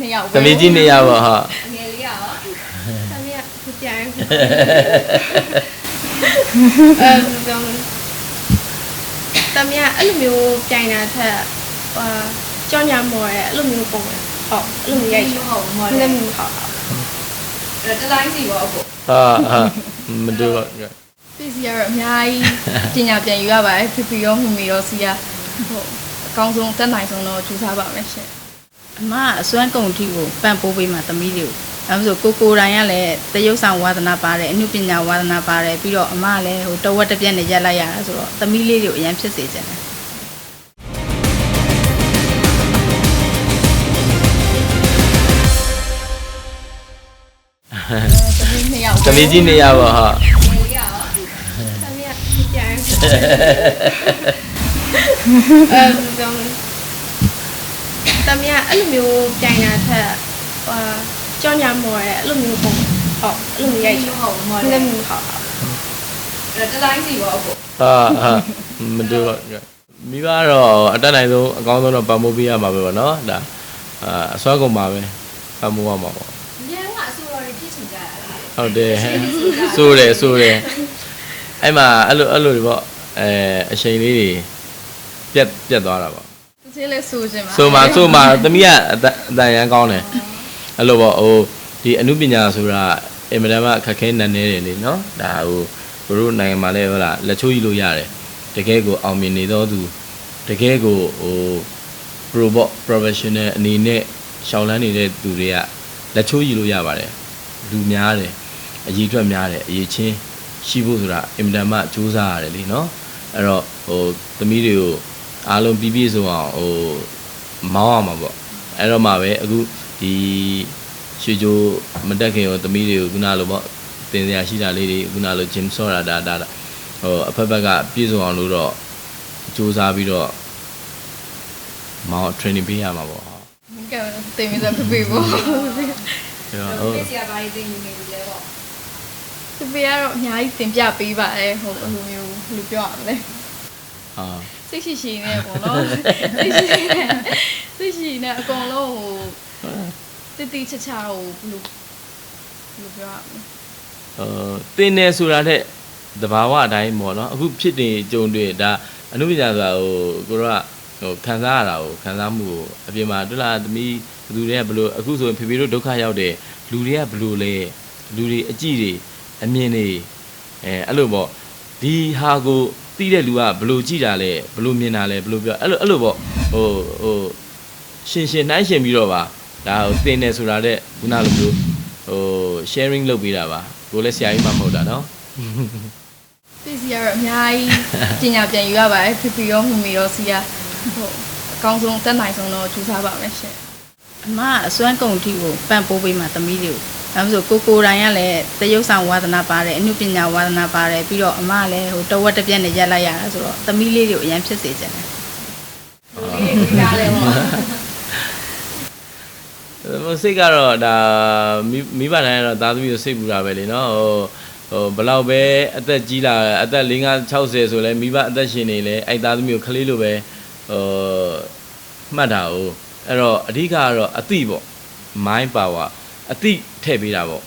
နှစ်ယောက်သမီးကြီးနေရပါဟာအငယ်လေးကရောသမီးကသူပြန်အဲဘယ်လိုပြောမလဲသမီးကအဲ့လိုမျိုးပြိုင်တာထက်ဟာကြောင်ညာမော်ရဲအဲ့လိုမျိုးပုံတယ်ဟုတ်အဲ့လိုမျိုးရိုက်ချင်ဟုတ်မော်တယ်တယ်လည်းမဟုတ်အဲ့တလိုင်းစီရောအခုဟာဟာမတူပါပစ္စည်းကတော့အများကြီးပညာပြန်ယူရပါတယ်ဖိဖိရောမမီရောစီရဟုတ်အကောင်းဆုံးတက်နိုင်ဆုံးတော့ကြိုးစားပါမယ်ရှင် အမကအစွမ်းကုန်ထီကိုပန့်ပိုးပေးမှသမီးတွေကိုအဲဒါဆိုကိုကိုတိုင်ကလည်းတရုပ်ဆောင်ဝါသနာပါတယ်အမှုပညာဝါသနာပါတယ်ပြီးတော့အမကလည်းဟိုတဝက်တစ်ပြက်နဲ့ရက်လိုက်ရတာဆိုတော့သမီးလေးတွေကိုအရင်ဖြစ်စေချင်တယ်သမီးနှစ်ယောက်သမီးကြီးနေရပါဟာအငယ်လေးကရောသမီးကသူပြန်အဲ ဘယ်လိုပြောမလဲသမီးကအဲ့လိုမျိုးပြိုင်တာထက်ဟာကြောင်ညာမော်ရဲအဲ့လိုမျိုးပုံတယ်ဟုတ်အဲ့လိုမျိုးရိုက်ချင်ဟုတ်မော်တတယ်ယ်လည်းမဟုတ်အဲ့တလိုင်းစီရောအခုဟာဟာမတူပါမိဘတော့အတက်နိုင်ဆုံးအကောင်းဆုံးတော့ပံ့ပိုးပေးရမှာပဲပေါ့နော်ဒါအာအစွမ်းကုန်ပါပဲပံ့ပိုးရမှာပေါ့ညံကအဆိုတော်တွေဖြစ်ချင်ကြရတာဟုတ်တယ်စိုးတယ်စိုးတယ်အဲ့မှာအဲ့လိုအဲ့လိုတွေပေါ့အဲအချိန်လေးတွေပြက်ပြက်သွားတာပေါ့ ရှင်းလဲဆိုခြင်းပါဆိုမှာဆိုမှာသမီးကအတန်ရန်ကောင်းတယ်အဲ့လိုပေါ့ဟိုဒီအမှုပညာဆိုတာအင်မတန်မှခက်ခဲနက်နေတယ်လေနော်ဒါဟိုဘတို့နိုင်ငံမှာလည်းဟုတ်လားလက်ချိုးကြီးလို့ရတယ်တကယ်ကိုအောင်မြင်နေတော့သူတကယ်ကိုဟို pro ပေါ့ professional အနေနဲ့ရှောင်းလန်းနေတဲ့သူတွေကလက်ချိုးကြီးလို့ရပါတယ်လူများတယ်အရေးအတွက်များတယ်အရေးချင်းရှိဖို့ဆိုတာအင်မတန်မှစူးစမ်းရတယ်လေနော်အဲ့တော့ဟိုသမီးတွေကို အားလုံးပြီးပြည့်စုံအောင်ဟိုမောင်းအောင်မှာပေါ့အဲ့တော့မှပဲအခုဒီရွှေကြိုးမတက်ခင်ရောသမီးတွေကိုခုနလိုပေါ့တင်စရာရှိတာလေးတွေခုနလို gym ဆော့တာဒါဒါဟိုအဖက်ဖက်ကပြည့်စုံအောင်လို့တော့စူးစမ်းပြီးတော့မောင်း training ပေးရမှာပေါ့ဟုတ်ကဲတင်ပြီးတော့ဖိဖိပေါ့ဟုတ်ဖြစ်စီရပါရေးတင်ယူနေပြီလေပေါ့ဖိဖိကတော့အများကြီးတင်ပြပေးပါတယ်ဟိုအဲ့လိုမျိုးဘယ်လိုပြောရမလဲအာ စိတ်ရှိရှိနဲ့ပေါ့နော်စိတ်ရှိရှိနဲ့စိတ်ရှိနဲ့အကုန်လုံးဟိုတိတိချာချာဟိုဘယ်လိုဘယ်လိုပြောရမလဲဟိုတင်းနေဆိုတာတဲ့တဘာဝအတိုင်းပေါ့နော်အခုဖြစ်နေကြုံတွေဒါအနုပညာဆိုတာဟိုကိုတော့ဟိုခံစားရတာကိုခံစားမှုကိုအပြင်မှာတို့လားသမီးဘယ်သူတွေကဘယ်လိုအခုဆိုရင်ဖေဖေတို့ဒုက္ခရောက်တယ်လူတွေကဘယ်လိုလဲလူတွေအကြည့်တွေအမြင်တွေအဲအဲ့လိုပေါ့ဒီဟာကို သိတဲ့လူကဘယ်လိုကြည့်တာလဲဘယ်လိုမြင်တာလဲဘယ်လိုပြောအဲ့လိုအဲ့လိုပေါ့ဟိုဟိုရှင်ရှင်နှိုင်းရှင်ပြီးတော့ပါဒါဟိုတင်းနေဆိုတာတဲ့ခုနလိုမျိုးဟို sharing လုပ်ပေးတာပါကိုလည်းဆရာကြီးမှမဟုတ်တာเนาะ ပစ္စည်းကတော့အများကြီးပညာပြန်ယူရပါတယ်ဖိဖိရောမမီရောစီရဟုတ်အကောင်းဆုံးတက်နိုင်ဆုံးတော့ကြိုးစားပါမယ်ရှင် အမကအစွမ်းကုန်ထီကိုပန့်ပိုးပေးမှသမီးတွေကို အဲဒါဆိုကိုကိုတိုင်ကလည်းတရုပ်ဆောင်ဝါသနာပါတယ်အမှုပညာဝါသနာပါတယ်ပြီးတော့အမကလည်းဟိုတဝက်တစ်ပြက်နဲ့ရက်လိုက်ရတာဆိုတော့သမီးလေးတွေကိုအရင်ဖြစ်စေချင်တယ်ဒီဒီကားလေပေါ့ဟိုစိတ်ကတော့ဒါမိမိဘတိုင်းကတော့သားသမီးကိုစိတ်ပူတာပဲလေနော်ဟိုဟိုဘလောက်ပဲအသက်ကြီးလာအသက်50 60ဆိုလဲမိဘအသက်ရှင်နေလဲအဲ့သားသမီးကိုခလေးလိုပဲဟိုမှတ်တာ哦အဲ့တော့အဓိကကတော့အတိပေါ့ mind power အတိထည့်ပေးတာပေါ့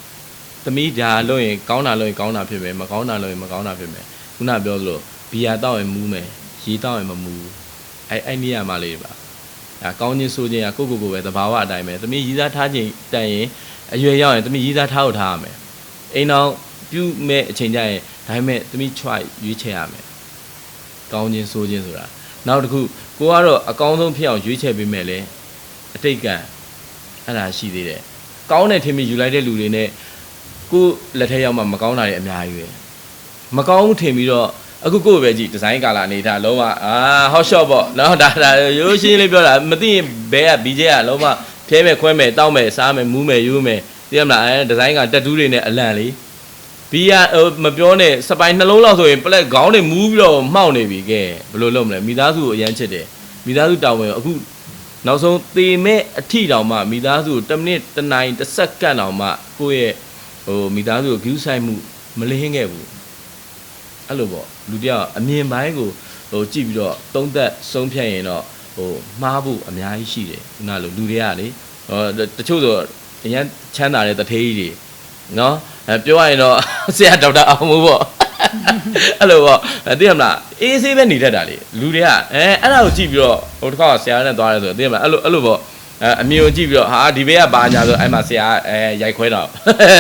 သမီးဒါလို့ရင်ကောင်းတာလို့ရင်ကောင်းတာဖြစ်မယ်မကောင်းတာလို့ရင်မကောင်းတာဖြစ်မယ်ခုနပြောသလိုဘီယာတောက်ရင်မူးမယ်ရေတောက်ရင်မမူးအဲ့အဲ့နေရာမှာလေးပါဒါကောင်းချင်းဆိုချင်းကကိုကိုကိုပဲသဘာဝအတိုင်းပဲသမီးရီးစားထားခြင်းတန်ရင်အရွယ်ရောက်ရင်သမီးရီးစားထားဖို့ထားရမယ်အိမ်အောင်ပြုမဲ့အချိန်ကျရင်ဒါပေမဲ့သမီး try ရွေးချယ်ရမယ်ကောင်းချင်းဆိုချင်းဆိုတာနောက်တစ်ခုကိုကတော့အကောင်းဆုံးဖြစ်အောင်ရွေးချယ်ပေးမယ်လေအတိတ်ကအဲ့ဒါရှိသေးတယ် ကောင်းတဲ့ထင်ပြီးယူလိုက်တဲ့လူတွေနဲ့ကိုလက်ထက်ရောက်မှမကောင်းတာတွေအများကြီးပဲမကောင်းဘူးထင်ပြီးတော့အခုကိုယ့်ပဲကြည့်ဒီဇိုင်းကာလာနေတာလုံးဝအာ hot shot ပေါ့နော်ဒါဒါရိုးရှင်းလေးပြောတာမသိရင်ဘဲက BJ ကလုံးဝဖျဲမဲ့ခွဲမဲ့တောက်မဲ့စားမဲ့မူးမဲ့ယူမဲ့သိရမလားအဲဒီဇိုင်းကတက်တူးတွေနဲ့အလန့်လေးဘီကဟိုမပြောနဲ့စပိုင်နှလုံးလောက်ဆိုရင်ပလက်ခေါင်းတွေမူးပြီးတော့မှောက်နေပြီကဲဘယ်လိုလုပ်မလဲမိသားစုကိုအရန်ချစ်တယ်မိသားစုတောင်းဝင်အခု နောက်ဆုံးသေမဲ့အထီတောင်မှမိသားစုကို1မိနစ်1နိုင်1စက္ကန့်တောင်မှကိုယ့်ရဲ့ဟိုမိသားစုကို view ဆိုင်မှုမလင်းခဲ့ဘူးအဲ့လိုပေါ့လူတယောက်အမြင်ပိုင်းကိုဟိုကြည့်ပြီးတော့သုံးသက်ဆုံးဖြတ်ရင်တော့ဟိုမှားဖို့အများကြီးရှိတယ်ခုနလိုလူတွေကလေဟောတချို့ဆိုအရင်ချမ်းသာတဲ့တထေးကြီးတွေနော်အဲပြောရရင်တော့ဆရာဒေါက်တာအောင်မိုးပေါ့ အဲ့လိုပေါ့အဲသိရမလားအေးဆေးပဲနေတတ်တာလေလူတွေကအဲအဲ့ဒါကိုကြည့်ပြီးတော့ဟိုတစ်ခါဆရာနဲ့သွားရဲဆိုသိရမလားအဲ့လိုအဲ့လိုပေါ့အဲအမြင်ကိုကြည့်ပြီးတော့ဟာဒီဘေးကဘာညာဆိုအဲ့မှာဆရာအဲရိုက်ခွဲတော့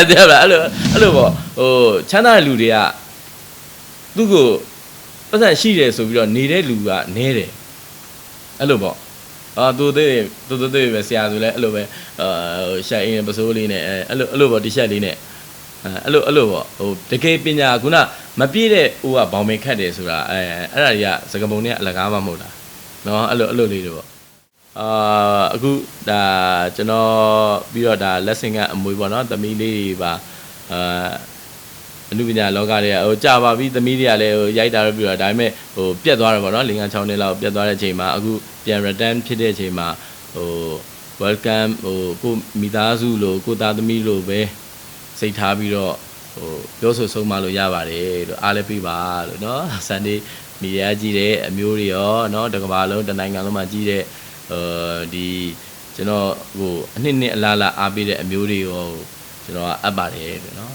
သိရမလားအဲ့လိုအဲ့လိုပေါ့ဟိုချမ်းသာတဲ့လူတွေကသူ့ကိုပတ်စံရှိတယ်ဆိုပြီးတော့နေတဲ့လူကနဲတယ်အဲ့လိုပေါ့အာတူသေးတူတူသေးပဲဆရာဆိုလဲအဲ့လိုပဲအာဟိုရှက်အင်းပစိုးလေးနဲ့အဲအဲ့လိုအဲ့လိုပေါ့တီရှပ်လေးနဲ့ အဲအဲ့လိုအဲ့လိုပေါ့ဟိုတကယ်ပညာခုနမပြည့်တဲ့ဟိုကဘောင်မင်ခတ်တယ်ဆိုတာအဲအဲ့ဒါတွေကစကပုံတွေကအလကားမှမဟုတ်တာနော်အဲ့လိုအဲ့လိုလေးတွေပေါ့အာအခုဒါကျွန်တော်ပြီးတော့ဒါ lesson ကအမွေပေါ့နော်သမီးလေးတွေပါအာအနုပညာလောကတွေကဟိုကြာပါပြီသမီးတွေကလည်းဟိုရိုက်တာတော့ပြီးတော့ဒါပေမဲ့ဟိုပြတ်သွားတယ်ပေါ့နော်၄၅6နှစ်လောက်ပြတ်သွားတဲ့အချိန်မှာအခုပြန် return ဖြစ်တဲ့အချိန်မှာဟို welcome ဟိုကိုမိသားစုလို့ကိုသားသမီးလို့ပဲ စိတ်ထားပြီးတော့ဟိုပြောဆိုဆုံးမလို့ရပါတယ်လို့အားလည်းပြပါလို့เนาะ Sunday မီဒီယာကြည့်တဲ့အမျိုးတွေရောเนาะတစ်ကမ္ဘာလုံးတစ်နိုင်ငံလုံးမှာကြည့်တဲ့ဟိုဒီကျွန်တော်ဟိုအနှစ်နှစ်အလားလားအားပေးတဲ့အမျိုးတွေရောကျွန်တော်ကအပ်ပါတယ်လို့เนาะ